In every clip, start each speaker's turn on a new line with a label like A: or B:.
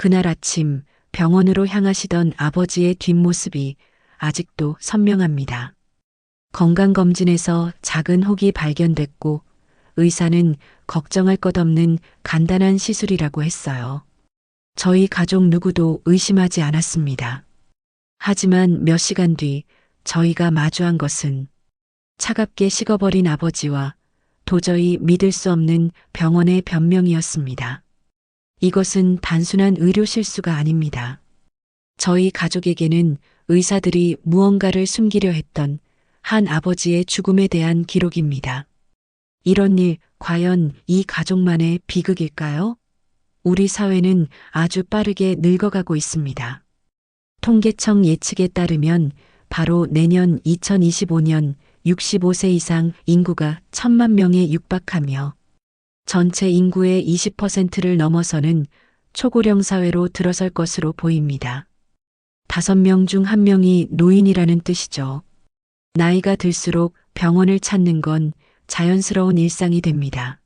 A: 그날 아침 병원으로 향하시던 아버지의 뒷모습이 아직도 선명합니다. 건강검진에서 작은 혹이 발견됐고 의사는 걱정할 것 없는 간단한 시술이라고 했어요. 저희 가족 누구도 의심하지 않았습니다. 하지만 몇 시간 뒤 저희가 마주한 것은 차갑게 식어버린 아버지와 도저히 믿을 수 없는 병원의 변명이었습니다. 이것은 단순한 의료 실수가 아닙니다. 저희 가족에게는 의사들이 무언가를 숨기려 했던 한 아버지의 죽음에 대한 기록입니다. 이런 일 과연 이 가족만의 비극일까요? 우리 사회는 아주 빠르게 늙어가고 있습니다. 통계청 예측에 따르면 바로 내년 2025년 65세 이상 인구가 천만 명에 육박하며 전체 인구의 20%를 넘어서는 초고령 사회로 들어설 것으로 보입니다. 다섯 명중한 명이 노인이라는 뜻이죠. 나이가 들수록 병원을 찾는 건 자연스러운 일상이 됩니다.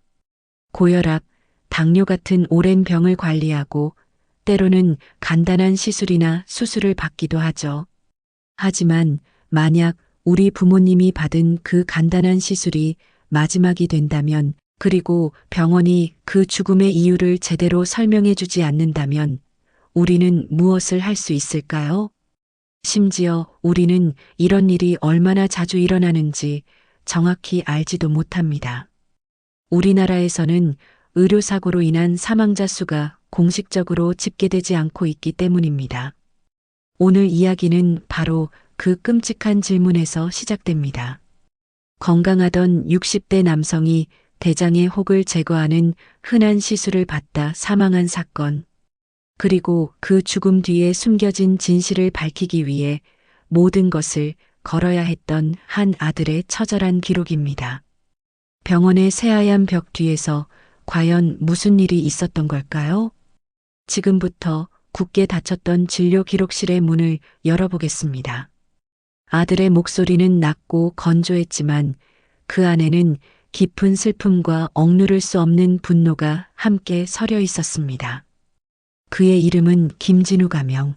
A: 고혈압, 당뇨 같은 오랜 병을 관리하고 때로는 간단한 시술이나 수술을 받기도 하죠. 하지만 만약 우리 부모님이 받은 그 간단한 시술이 마지막이 된다면 그리고 병원이 그 죽음의 이유를 제대로 설명해 주지 않는다면 우리는 무엇을 할 수 있을까요? 심지어 우리는 이런 일이 얼마나 자주 일어나는지 정확히 알지도 못합니다. 우리나라에서는 의료사고로 인한 사망자 수가 공식적으로 집계되지 않고 있기 때문입니다. 오늘 이야기는 바로 그 끔찍한 질문에서 시작됩니다. 건강하던 60대 남성이 대장의 혹을 제거하는 흔한 시술을 받다 사망한 사건. 그리고 그 죽음 뒤에 숨겨진 진실을 밝히기 위해 모든 것을 걸어야 했던 한 아들의 처절한 기록입니다. 병원의 새하얀 벽 뒤에서 과연 무슨 일이 있었던 걸까요? 지금부터 굳게 닫혔던 진료 기록실의 문을 열어보겠습니다. 아들의 목소리는 낮고 건조했지만 그 안에는 깊은 슬픔과 억누를 수 없는 분노가 함께 서려 있었습니다. 그의 이름은 김진우 가명.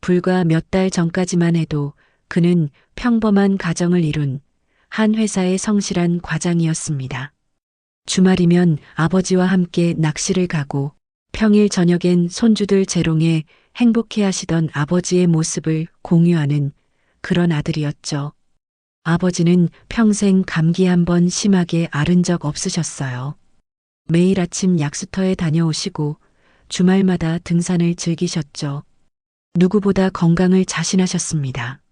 A: 불과 몇 달 전까지만 해도 그는 평범한 가정을 이룬 한 회사의 성실한 과장이었습니다. 주말이면 아버지와 함께 낚시를 가고 평일 저녁엔 손주들 재롱에 행복해 하시던 아버지의 모습을 공유하는 그런 아들이었죠. 아버지는 평생 감기 한 번 심하게 앓은 적 없으셨어요. 매일 아침 약수터에 다녀오시고 주말마다 등산을 즐기셨죠. 누구보다 건강을 자신하셨습니다.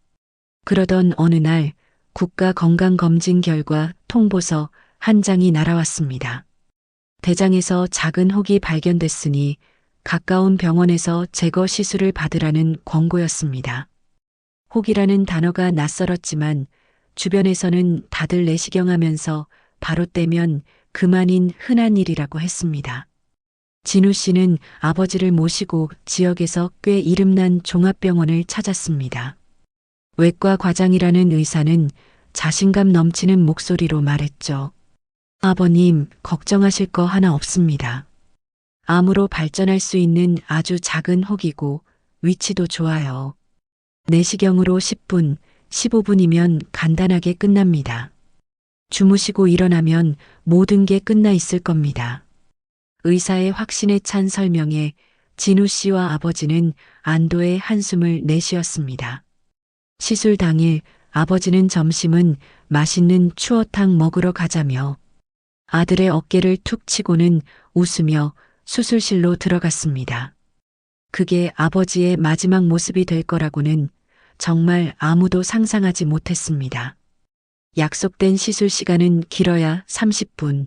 A: 그러던 어느 날 국가 건강검진 결과 통보서 한 장이 날아왔습니다. 대장에서 작은 혹이 발견됐으니 가까운 병원에서 제거 시술을 받으라는 권고였습니다. 혹이라는 단어가 낯설었지만 주변에서는 다들 내시경하면서 바로 떼면 그만인 흔한 일이라고 했습니다. 진우 씨는 아버지를 모시고 지역에서 꽤 이름난 종합병원을 찾았습니다. 외과 과장이라는 의사는 자신감 넘치는 목소리로 말했죠. 아버님, 걱정하실 거 하나 없습니다. 암으로 발전할 수 있는 아주 작은 혹이고 위치도 좋아요. 내시경으로 10분, 15분이면 간단하게 끝납니다. 주무시고 일어나면 모든 게 끝나 있을 겁니다. 의사의 확신에 찬 설명에 진우 씨와 아버지는 안도의 한숨을 내쉬었습니다. 시술 당일 아버지는 점심은 맛있는 추어탕 먹으러 가자며 아들의 어깨를 툭 치고는 웃으며 수술실로 들어갔습니다. 그게 아버지의 마지막 모습이 될 거라고는 정말 아무도 상상하지 못했습니다. 약속된 시술 시간은 길어야 30분.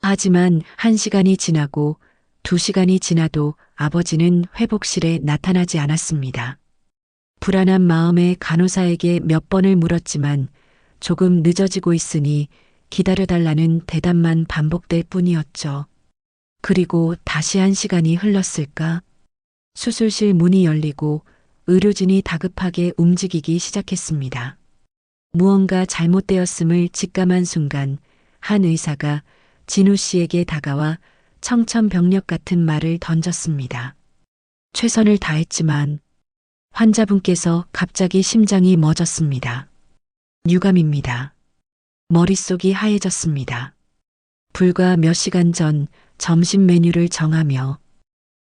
A: 하지만 1시간이 지나고 2시간이 지나도 아버지는 회복실에 나타나지 않았습니다. 불안한 마음에 간호사에게 몇 번을 물었지만 조금 늦어지고 있으니 기다려달라는 대답만 반복될 뿐이었죠. 그리고 다시 한 시간이 흘렀을까? 수술실 문이 열리고 의료진이 다급하게 움직이기 시작했습니다. 무언가 잘못되었음을 직감한 순간 한 의사가 진우 씨에게 다가와 청천벽력 같은 말을 던졌습니다. 최선을 다했지만 환자분께서 갑자기 심장이 멎었습니다. 유감입니다. 머릿속이 하얘졌습니다. 불과 몇 시간 전 점심 메뉴를 정하며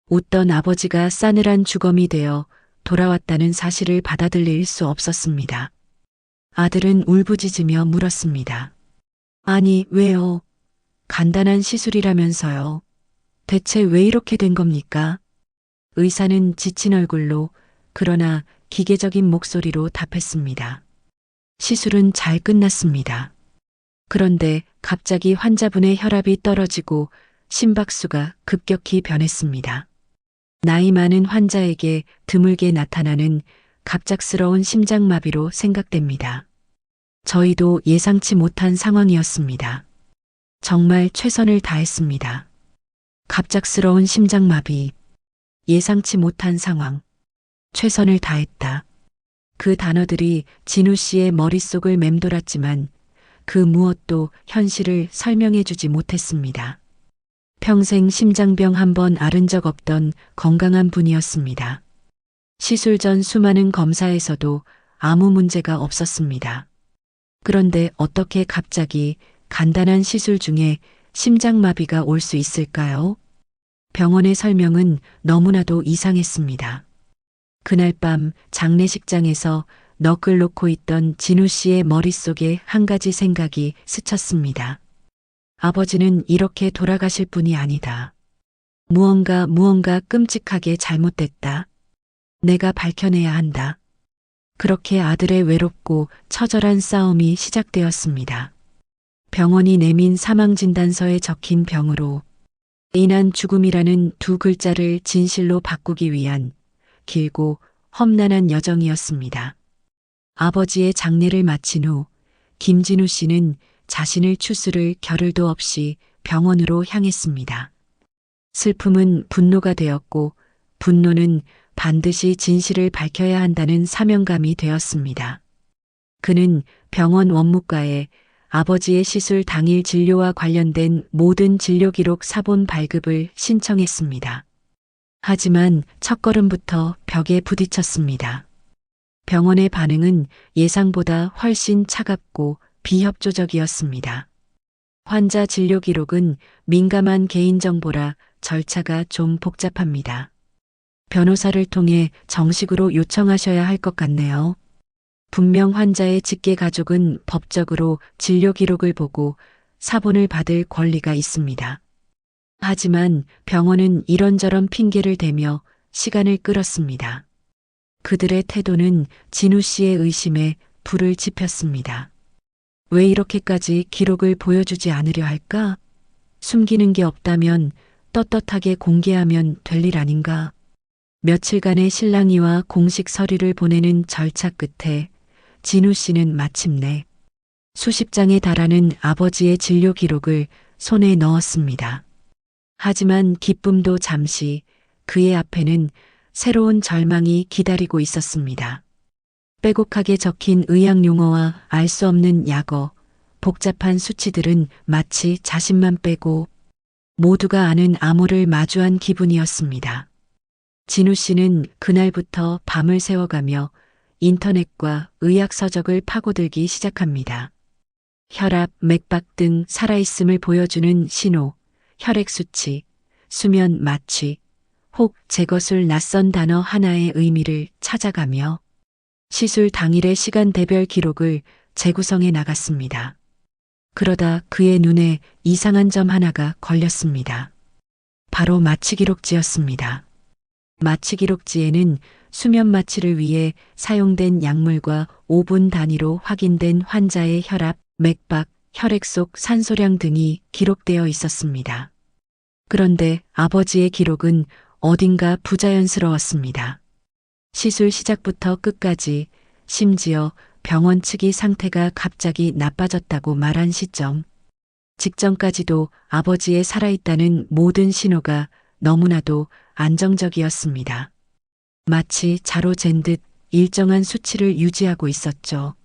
A: 웃던 아버지가 싸늘한 주검이 되어 돌아왔다는 사실을 받아들일 수 없었습니다. 아들은 울부짖으며 물었습니다. 아니, 왜요? 간단한 시술이라면서요. 대체 왜 이렇게 된 겁니까? 의사는 지친 얼굴로 그러나 기계적인 목소리로 답했습니다. 시술은 잘 끝났습니다. 그런데 갑자기 환자분의 혈압이 떨어지고 심박수가 급격히 변했습니다. 나이 많은 환자에게 드물게 나타나는 갑작스러운 심장마비로 생각됩니다. 저희도 예상치 못한 상황이었습니다. 정말 최선을 다했습니다. 갑작스러운 심장마비, 예상치 못한 상황, 최선을 다했다. 그 단어들이 진우 씨의 머릿속을 맴돌았지만 그 무엇도 현실을 설명해 주지 못했습니다. 평생 심장병 한 번 앓은 적 없던 건강한 분이었습니다. 시술 전 수많은 검사에서도 아무 문제가 없었습니다. 그런데 어떻게 갑자기 간단한 시술 중에 심장마비가 올 수 있을까요? 병원의 설명은 너무나도 이상했습니다. 그날 밤 장례식장에서 넋을 놓고 있던 진우 씨의 머릿속에 한 가지 생각이 스쳤습니다. 아버지는 이렇게 돌아가실 분이 아니다. 무언가 무언가 끔찍하게 잘못됐다. 내가 밝혀내야 한다. 그렇게 아들의 외롭고 처절한 싸움이 시작되었습니다. 병원이 내민 사망진단서에 적힌 병으로 인한 죽음이라는 두 글자를 진실로 바꾸기 위한 길고 험난한 여정이었습니다. 아버지의 장례를 마친 후 김진우 씨는 자신을 추스를 겨를도 없이 병원으로 향했습니다. 슬픔은 분노가 되었고 분노는 반드시 진실을 밝혀야 한다는 사명감이 되었습니다. 그는 병원 원무과에 아버지의 시술 당일 진료와 관련된 모든 진료 기록 사본 발급을 신청했습니다. 하지만 첫걸음부터 벽에 부딪혔습니다. 병원의 반응은 예상보다 훨씬 차갑고 비협조적이었습니다. 환자 진료 기록은 민감한 개인정보라 절차가 좀 복잡합니다. 변호사를 통해 정식으로 요청하셔야 할 것 같네요. 분명 환자의 직계 가족은 법적으로 진료 기록을 보고 사본을 받을 권리가 있습니다. 하지만 병원은 이런저런 핑계를 대며 시간을 끌었습니다. 그들의 태도는 진우 씨의 의심에 불을 지폈습니다. 왜 이렇게까지 기록을 보여주지 않으려 할까? 숨기는 게 없다면 떳떳하게 공개하면 될 일 아닌가? 며칠간의 신랑이와 공식 서류를 보내는 절차 끝에 진우 씨는 마침내 수십 장에 달하는 아버지의 진료 기록을 손에 넣었습니다. 하지만 기쁨도 잠시 그의 앞에는 새로운 절망이 기다리고 있었습니다. 빼곡하게 적힌 의학 용어와 알 수 없는 약어, 복잡한 수치들은 마치 자신만 빼고 모두가 아는 암호를 마주한 기분이었습니다. 진우 씨는 그날부터 밤을 새워가며 인터넷과 의학 서적을 파고들기 시작합니다. 혈압, 맥박 등 살아있음을 보여주는 신호, 혈액 수치, 수면 마취, 혹 제것을 낯선 단어 하나의 의미를 찾아가며 시술 당일의 시간 대별 기록을 재구성해 나갔습니다. 그러다 그의 눈에 이상한 점 하나가 걸렸습니다. 바로 마취 기록지였습니다. 마취 기록지에는 수면 마취를 위해 사용된 약물과 5분 단위로 확인된 환자의 혈압, 맥박, 혈액 속 산소량 등이 기록되어 있었습니다. 그런데 아버지의 기록은 어딘가 부자연스러웠습니다. 시술 시작부터 끝까지 심지어 병원 측이 상태가 갑자기 나빠졌다고 말한 시점. 직전까지도 아버지의 살아있다는 모든 신호가 너무나도 안정적이었습니다. 마치 자로 잰 듯 일정한 수치를 유지하고 있었죠.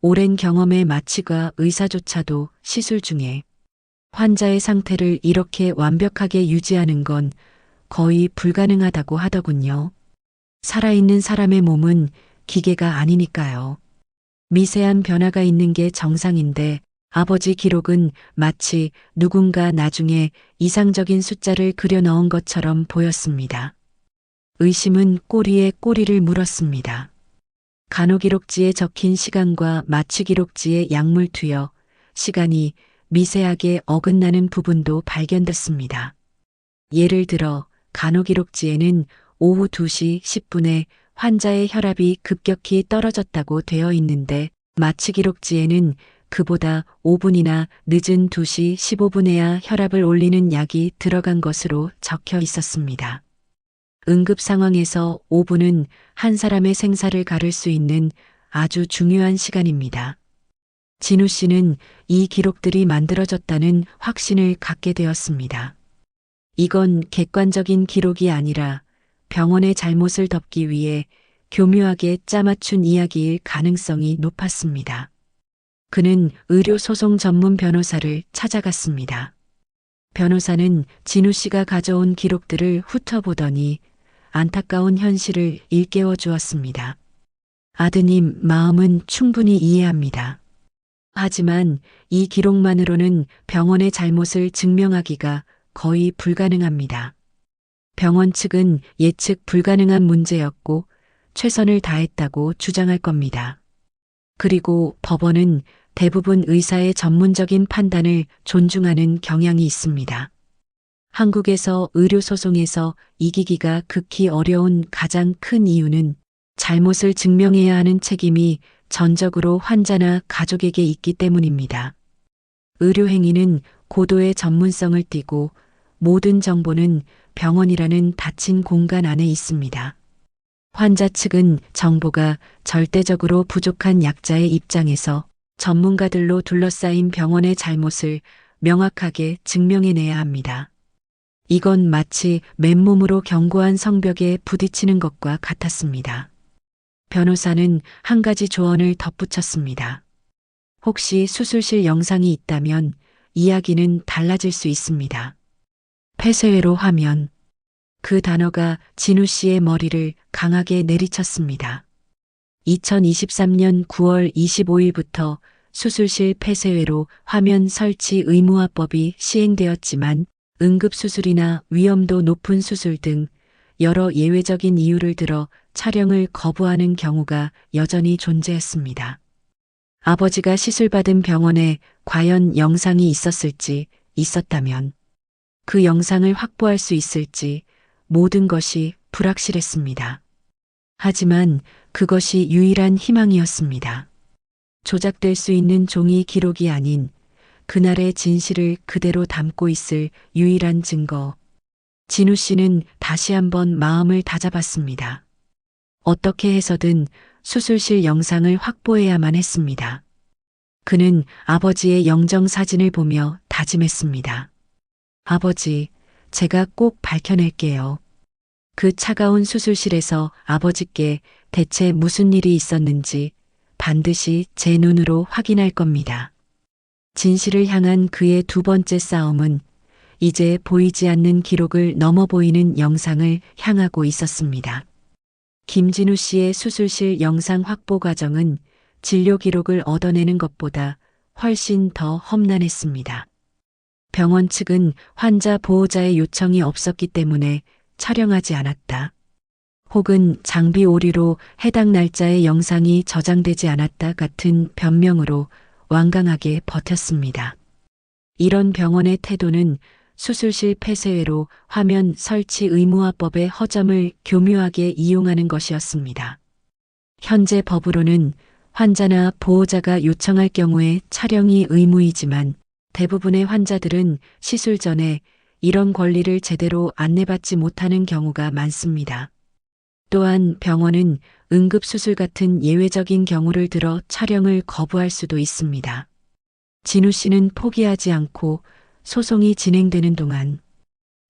A: 오랜 경험의 마취가 의사조차도 시술 중에 환자의 상태를 이렇게 완벽하게 유지하는 건 거의 불가능하다고 하더군요. 살아있는 사람의 몸은 기계가 아니니까요. 미세한 변화가 있는 게 정상인데 아버지 기록은 마치 누군가 나중에 이상적인 숫자를 그려 넣은 것처럼 보였습니다. 의심은 꼬리에 꼬리를 물었습니다. 간호기록지에 적힌 시간과 마취기록지의 약물 투여, 시간이 미세하게 어긋나는 부분도 발견됐습니다. 예를 들어 간호기록지에는 오후 2시 10분에 환자의 혈압이 급격히 떨어졌다고 되어 있는데 마취 기록지에는 그보다 5분이나 늦은 2시 15분에야 혈압을 올리는 약이 들어간 것으로 적혀 있었습니다. 응급 상황에서 5분은 한 사람의 생사를 가를 수 있는 아주 중요한 시간입니다. 진우 씨는 이 기록들이 만들어졌다는 확신을 갖게 되었습니다. 이건 객관적인 기록이 아니라 병원의 잘못을 덮기 위해 교묘하게 짜맞춘 이야기일 가능성이 높았습니다. 그는 의료소송 전문 변호사를 찾아갔습니다. 변호사는 진우 씨가 가져온 기록들을 훑어보더니 안타까운 현실을 일깨워 주었습니다. 아드님 마음은 충분히 이해합니다. 하지만 이 기록만으로는 병원의 잘못을 증명하기가 거의 불가능합니다. 병원 측은 예측 불가능한 문제였고 최선을 다했다고 주장할 겁니다. 그리고 법원은 대부분 의사의 전문적인 판단을 존중하는 경향이 있습니다. 한국에서 의료소송에서 이기기가 극히 어려운 가장 큰 이유는 잘못을 증명해야 하는 책임이 전적으로 환자나 가족에게 있기 때문입니다. 의료행위는 고도의 전문성을 띠고 모든 정보는 병원이라는 닫힌 공간 안에 있습니다. 환자 측은 정보가 절대적으로 부족한 약자의 입장에서 전문가들로 둘러싸인 병원의 잘못을 명확하게 증명해내야 합니다. 이건 마치 맨몸으로 견고한 성벽에 부딪히는 것과 같았습니다. 변호사는 한 가지 조언을 덧붙였습니다. 혹시 수술실 영상이 있다면 이야기는 달라질 수 있습니다. 폐쇄회로 하면 그 단어가 진우 씨의 머리를 강하게 내리쳤습니다. 2023년 9월 25일부터 수술실 폐쇄회로 화면 설치 의무화법이 시행되었지만 응급수술이나 위험도 높은 수술 등 여러 예외적인 이유를 들어 촬영을 거부하는 경우가 여전히 존재했습니다. 아버지가 시술받은 병원에 과연 영상이 있었을지 있었다면 그 영상을 확보할 수 있을지 모든 것이 불확실했습니다. 하지만 그것이 유일한 희망이었습니다. 조작될 수 있는 종이 기록이 아닌 그날의 진실을 그대로 담고 있을 유일한 증거. 진우 씨는 다시 한번 마음을 다잡았습니다. 어떻게 해서든 수술실 영상을 확보해야만 했습니다. 그는 아버지의 영정 사진을 보며 다짐했습니다. 아버지, 제가 꼭 밝혀낼게요. 그 차가운 수술실에서 아버지께 대체 무슨 일이 있었는지 반드시 제 눈으로 확인할 겁니다. 진실을 향한 그의 두 번째 싸움은 이제 보이지 않는 기록을 넘어 보이는 영상을 향하고 있었습니다. 김진우 씨의 수술실 영상 확보 과정은 진료 기록을 얻어내는 것보다 훨씬 더 험난했습니다. 병원 측은 환자 보호자의 요청이 없었기 때문에 촬영하지 않았다. 혹은 장비 오류로 해당 날짜의 영상이 저장되지 않았다 같은 변명으로 완강하게 버텼습니다. 이런 병원의 태도는 수술실 폐쇄회로 화면 설치 의무화법의 허점을 교묘하게 이용하는 것이었습니다. 현재 법으로는 환자나 보호자가 요청할 경우에 촬영이 의무이지만 대부분의 환자들은 시술 전에 이런 권리를 제대로 안내받지 못하는 경우가 많습니다. 또한 병원은 응급수술 같은 예외적인 경우를 들어 촬영을 거부할 수도 있습니다. 진우 씨는 포기하지 않고 소송이 진행되는 동안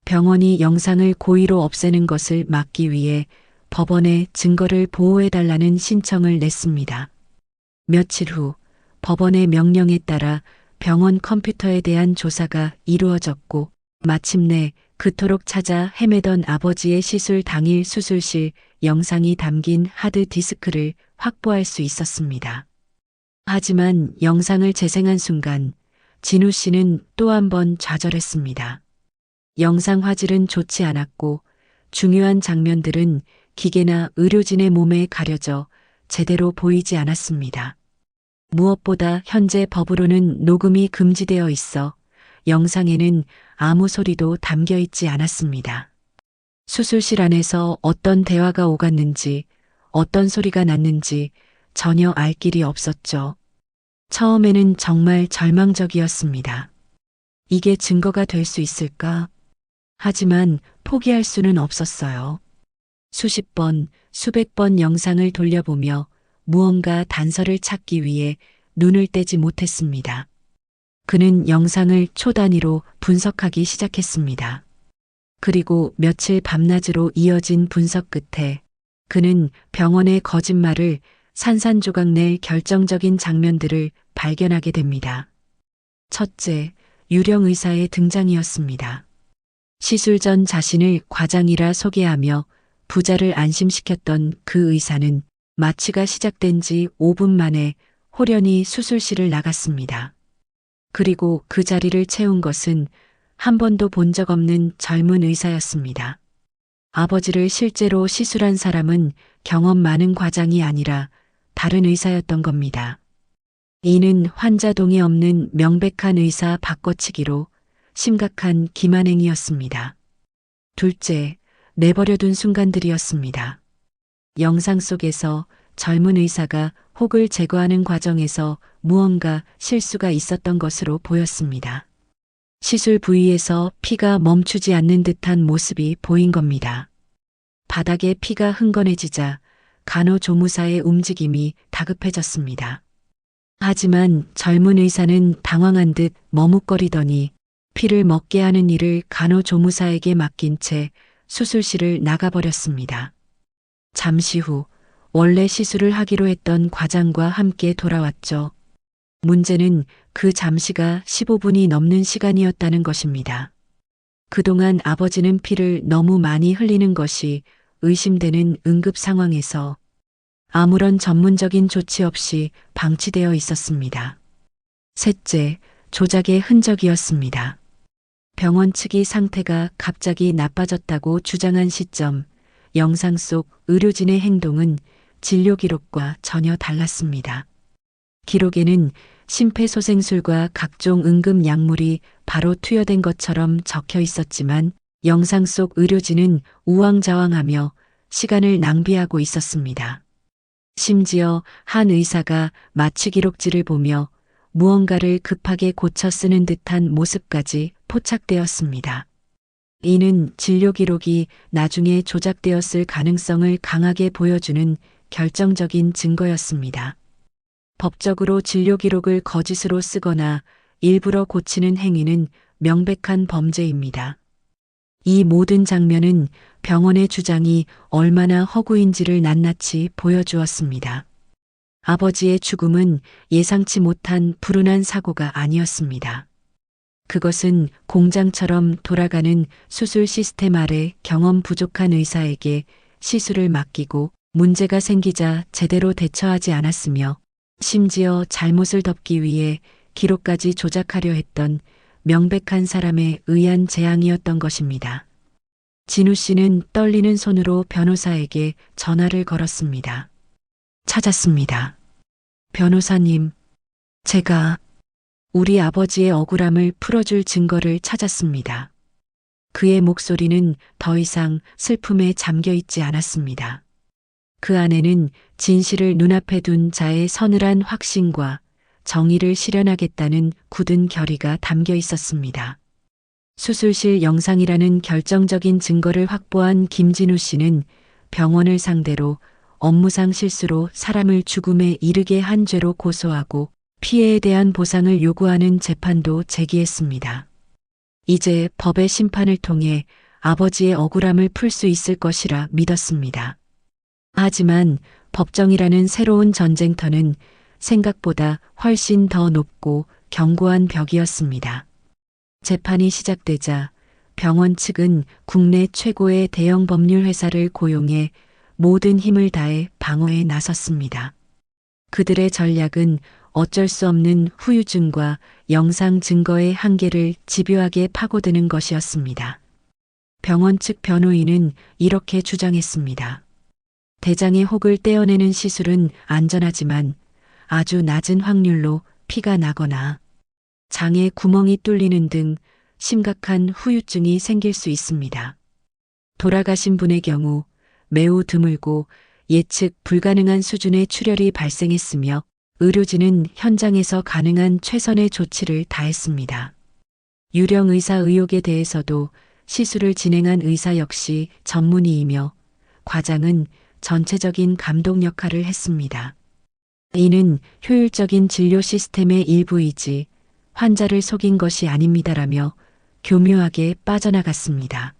A: 병원이 영상을 고의로 없애는 것을 막기 위해 법원에 증거를 보호해달라는 신청을 냈습니다. 며칠 후 법원의 명령에 따라 병원 컴퓨터에 대한 조사가 이루어졌고 마침내 그토록 찾아 헤매던 아버지의 시술 당일 수술실 영상이 담긴 하드 디스크를 확보할 수 있었습니다. 하지만 영상을 재생한 순간 진우 씨는 또 한 번 좌절했습니다. 영상 화질은 좋지 않았고 중요한 장면들은 기계나 의료진의 몸에 가려져 제대로 보이지 않았습니다. 무엇보다 현재 법으로는 녹음이 금지되어 있어 영상에는 아무 소리도 담겨 있지 않았습니다. 수술실 안에서 어떤 대화가 오갔는지, 어떤 소리가 났는지 전혀 알 길이 없었죠. 처음에는 정말 절망적이었습니다. 이게 증거가 될 수 있을까? 하지만 포기할 수는 없었어요. 수십 번, 수백 번 영상을 돌려보며 무언가 단서를 찾기 위해 눈을 떼지 못했습니다. 그는 영상을 초 단위로 분석하기 시작했습니다. 그리고 며칠 밤낮으로 이어진 분석 끝에 그는 병원의 거짓말을 산산조각 낼 결정적인 장면들을 발견하게 됩니다. 첫째, 유령 의사의 등장이었습니다. 시술 전 자신을 과장이라 소개하며 부자를 안심시켰던 그 의사는 마취가 시작된 지 5분 만에 호련히 수술실을 나갔습니다. 그리고 그 자리를 채운 것은 한 번도 본 적 없는 젊은 의사였습니다. 아버지를 실제로 시술한 사람은 경험 많은 과장이 아니라 다른 의사였던 겁니다. 이는 환자 동의 없는 명백한 의사 바꿔치기로 심각한 기만행위였습니다. 둘째, 내버려둔 순간들이었습니다. 영상 속에서 젊은 의사가 혹을 제거하는 과정에서 무언가 실수가 있었던 것으로 보였습니다. 시술 부위에서 피가 멈추지 않는 듯한 모습이 보인 겁니다. 바닥에 피가 흥건해지자 간호조무사의 움직임이 다급해졌습니다. 하지만 젊은 의사는 당황한 듯 머뭇거리더니 피를 먹게 하는 일을 간호조무사에게 맡긴 채 수술실을 나가버렸습니다. 잠시 후 원래 시술을 하기로 했던 과장과 함께 돌아왔죠. 문제는 그 잠시가 15분이 넘는 시간이었다는 것입니다. 그동안 아버지는 피를 너무 많이 흘리는 것이 의심되는 응급 상황에서 아무런 전문적인 조치 없이 방치되어 있었습니다. 셋째, 조작의 흔적이었습니다. 병원 측이 상태가 갑자기 나빠졌다고 주장한 시점, 영상 속 의료진의 행동은 진료 기록과 전혀 달랐습니다. 기록에는 심폐소생술과 각종 응급 약물이 바로 투여된 것처럼 적혀 있었지만 영상 속 의료진은 우왕좌왕하며 시간을 낭비하고 있었습니다. 심지어 한 의사가 마취 기록지를 보며 무언가를 급하게 고쳐 쓰는 듯한 모습까지 포착되었습니다. 이는 진료 기록이 나중에 조작되었을 가능성을 강하게 보여주는 결정적인 증거였습니다. 법적으로 진료 기록을 거짓으로 쓰거나 일부러 고치는 행위는 명백한 범죄입니다. 이 모든 장면은 병원의 주장이 얼마나 허구인지를 낱낱이 보여주었습니다. 아버지의 죽음은 예상치 못한 불운한 사고가 아니었습니다. 그것은 공장처럼 돌아가는 수술 시스템 아래 경험 부족한 의사에게 시술을 맡기고 문제가 생기자 제대로 대처하지 않았으며 심지어 잘못을 덮기 위해 기록까지 조작하려 했던 명백한 사람에 의한 재앙이었던 것입니다. 진우 씨는 떨리는 손으로 변호사에게 전화를 걸었습니다. 찾았습니다. 변호사님, 제가 우리 아버지의 억울함을 풀어줄 증거를 찾았습니다. 그의 목소리는 더 이상 슬픔에 잠겨 있지 않았습니다. 그 안에는 진실을 눈앞에 둔 자의 서늘한 확신과 정의를 실현하겠다는 굳은 결의가 담겨 있었습니다. 수술실 영상이라는 결정적인 증거를 확보한 김진우 씨는 병원을 상대로 업무상 실수로 사람을 죽음에 이르게 한 죄로 고소하고 피해에 대한 보상을 요구하는 재판도 제기했습니다. 이제 법의 심판을 통해 아버지의 억울함을 풀 수 있을 것이라 믿었습니다. 하지만 법정이라는 새로운 전쟁터는 생각보다 훨씬 더 높고 견고한 벽이었습니다. 재판이 시작되자 병원 측은 국내 최고의 대형 법률 회사를 고용해 모든 힘을 다해 방어에 나섰습니다. 그들의 전략은 어쩔 수 없는 후유증과 영상 증거의 한계를 집요하게 파고드는 것이었습니다. 병원 측 변호인은 이렇게 주장했습니다. 대장의 혹을 떼어내는 시술은 안전하지만 아주 낮은 확률로 피가 나거나 장에 구멍이 뚫리는 등 심각한 후유증이 생길 수 있습니다. 돌아가신 분의 경우 매우 드물고 예측 불가능한 수준의 출혈이 발생했으며 의료진은 현장에서 가능한 최선의 조치를 다했습니다. 유령 의사 의혹에 대해서도 시술을 진행한 의사 역시 전문의이며 과장은 전체적인 감독 역할을 했습니다. 이는 효율적인 진료 시스템의 일부이지 환자를 속인 것이 아닙니다라며 교묘하게 빠져나갔습니다.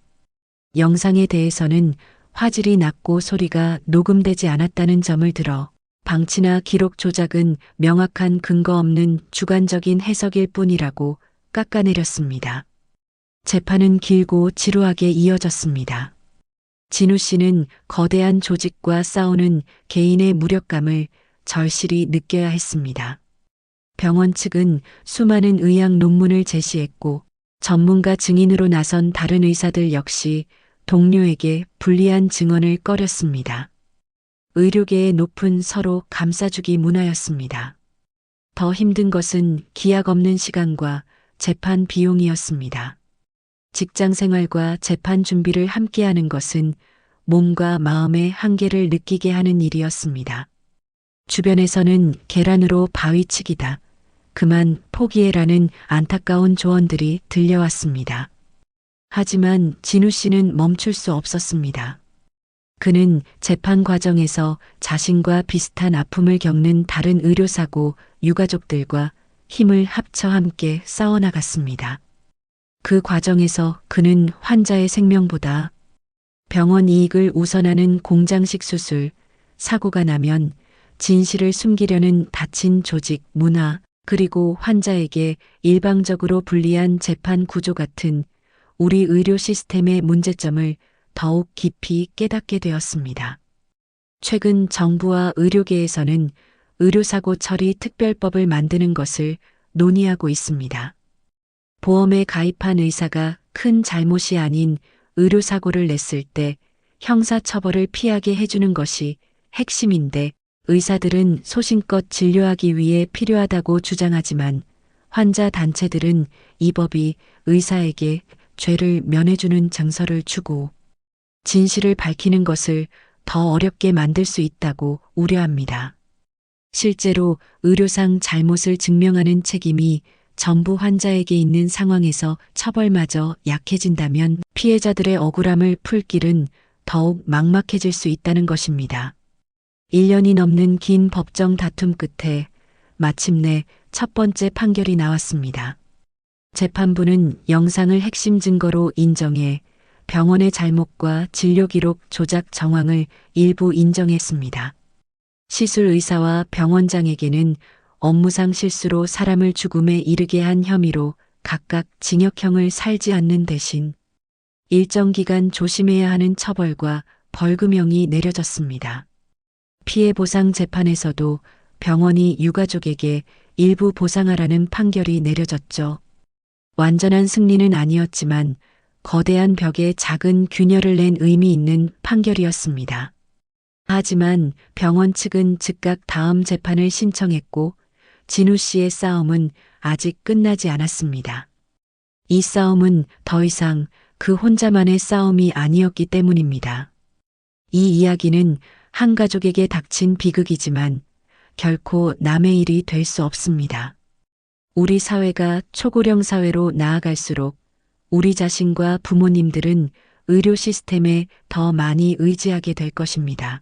A: 영상에 대해서는 화질이 낮고 소리가 녹음되지 않았다는 점을 들어 방치나 기록 조작은 명확한 근거 없는 주관적인 해석일 뿐이라고 깎아내렸습니다. 재판은 길고 지루하게 이어졌습니다. 진우 씨는 거대한 조직과 싸우는 개인의 무력감을 절실히 느껴야 했습니다. 병원 측은 수많은 의학 논문을 제시했고 전문가 증인으로 나선 다른 의사들 역시 동료에게 불리한 증언을 꺼렸습니다. 의료계의 높은 서로 감싸주기 문화였습니다. 더 힘든 것은 기약 없는 시간과 재판 비용이었습니다. 직장 생활과 재판 준비를 함께하는 것은 몸과 마음의 한계를 느끼게 하는 일이었습니다. 주변에서는 계란으로 바위치기다. 그만 포기해라는 안타까운 조언들이 들려왔습니다. 하지만 진우 씨는 멈출 수 없었습니다. 그는 재판 과정에서 자신과 비슷한 아픔을 겪는 다른 의료사고 유가족들과 힘을 합쳐 함께 싸워나갔습니다. 그 과정에서 그는 환자의 생명보다 병원 이익을 우선하는 공장식 수술, 사고가 나면 진실을 숨기려는 닫힌 조직, 문화, 그리고 환자에게 일방적으로 불리한 재판 구조 같은 우리 의료 시스템의 문제점을 더욱 깊이 깨닫게 되었습니다. 최근 정부와 의료계에서는 의료사고 처리 특별법을 만드는 것을 논의하고 있습니다. 보험에 가입한 의사가 큰 잘못이 아닌 의료사고를 냈을 때 형사처벌을 피하게 해주는 것이 핵심인데 의사들은 소신껏 진료하기 위해 필요하다고 주장하지만 환자 단체들은 이 법이 의사에게 죄를 면해주는 증서를 주고 진실을 밝히는 것을 더 어렵게 만들 수 있다고 우려합니다. 실제로 의료상 잘못을 증명하는 책임이 전부 환자에게 있는 상황에서 처벌마저 약해진다면 피해자들의 억울함을 풀 길은 더욱 막막해질 수 있다는 것입니다. 1년이 넘는 긴 법정 다툼 끝에 마침내 첫 번째 판결이 나왔습니다. 재판부는 영상을 핵심 증거로 인정해 병원의 잘못과 진료 기록 조작 정황을 일부 인정했습니다. 시술 의사와 병원장에게는 업무상 실수로 사람을 죽음에 이르게 한 혐의로 각각 징역형을 살지 않는 대신 일정 기간 조심해야 하는 처벌과 벌금형이 내려졌습니다. 피해 보상 재판에서도 병원이 유가족에게 일부 보상하라는 판결이 내려졌죠. 완전한 승리는 아니었지만 거대한 벽에 작은 균열을 낸 의미 있는 판결이었습니다. 하지만 병원 측은 즉각 다음 재판을 신청했고 진우 씨의 싸움은 아직 끝나지 않았습니다. 이 싸움은 더 이상 그 혼자만의 싸움이 아니었기 때문입니다. 이 이야기는 한 가족에게 닥친 비극이지만 결코 남의 일이 될 수 없습니다. 우리 사회가 초고령 사회로 나아갈수록 우리 자신과 부모님들은 의료 시스템에 더 많이 의지하게 될 것입니다.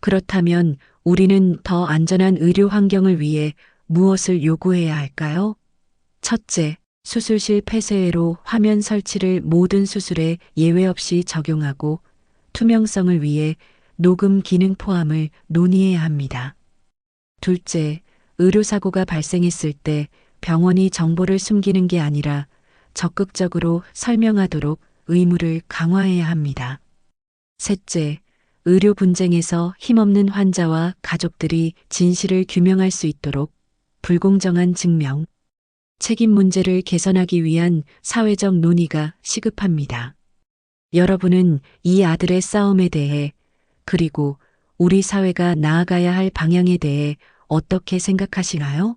A: 그렇다면 우리는 더 안전한 의료 환경을 위해 무엇을 요구해야 할까요? 첫째, 수술실 폐쇄로 화면 설치를 모든 수술에 예외 없이 적용하고 투명성을 위해 녹음 기능 포함을 논의해야 합니다. 둘째, 의료사고가 발생했을 때 병원이 정보를 숨기는 게 아니라 적극적으로 설명하도록 의무를 강화해야 합니다. 셋째, 의료 분쟁에서 힘없는 환자와 가족들이 진실을 규명할 수 있도록 불공정한 증명, 책임 문제를 개선하기 위한 사회적 논의가 시급합니다. 여러분은 이 아들의 싸움에 대해 그리고 우리 사회가 나아가야 할 방향에 대해 어떻게 생각하시나요?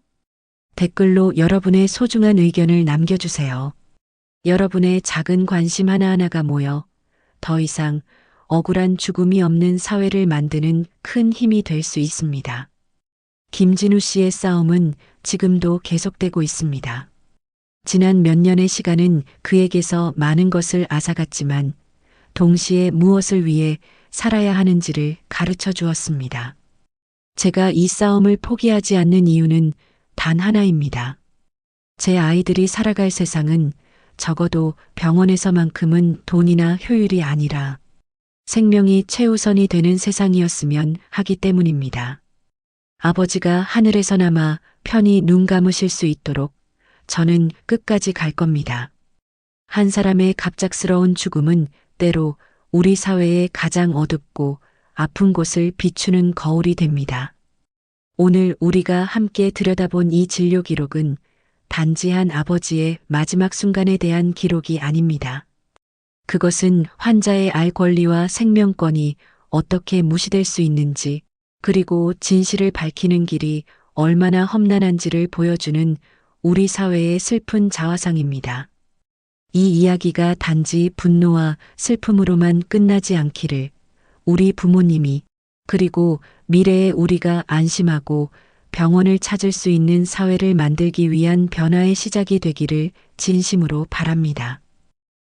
A: 댓글로 여러분의 소중한 의견을 남겨주세요. 여러분의 작은 관심 하나하나가 모여 더 이상 억울한 죽음이 없는 사회를 만드는 큰 힘이 될 수 있습니다. 김진우 씨의 싸움은 지금도 계속되고 있습니다. 지난 몇 년의 시간은 그에게서 많은 것을 앗아갔지만 동시에 무엇을 위해 살아야 하는지를 가르쳐 주었습니다. 제가 이 싸움을 포기하지 않는 이유는 단 하나입니다. 제 아이들이 살아갈 세상은 적어도 병원에서만큼은 돈이나 효율이 아니라 생명이 최우선이 되는 세상이었으면 하기 때문입니다. 아버지가 하늘에서나마 편히 눈 감으실 수 있도록 저는 끝까지 갈 겁니다. 한 사람의 갑작스러운 죽음은 때로 우리 사회의 가장 어둡고 아픈 곳을 비추는 거울이 됩니다. 오늘 우리가 함께 들여다본 이 진료 기록은 단지 한 아버지의 마지막 순간에 대한 기록이 아닙니다. 그것은 환자의 알 권리와 생명권이 어떻게 무시될 수 있는지, 그리고 진실을 밝히는 길이 얼마나 험난한지를 보여주는 우리 사회의 슬픈 자화상입니다. 이 이야기가 단지 분노와 슬픔으로만 끝나지 않기를 우리 부모님이 그리고 미래의 우리가 안심하고 병원을 찾을 수 있는 사회를 만들기 위한 변화의 시작이 되기를 진심으로 바랍니다.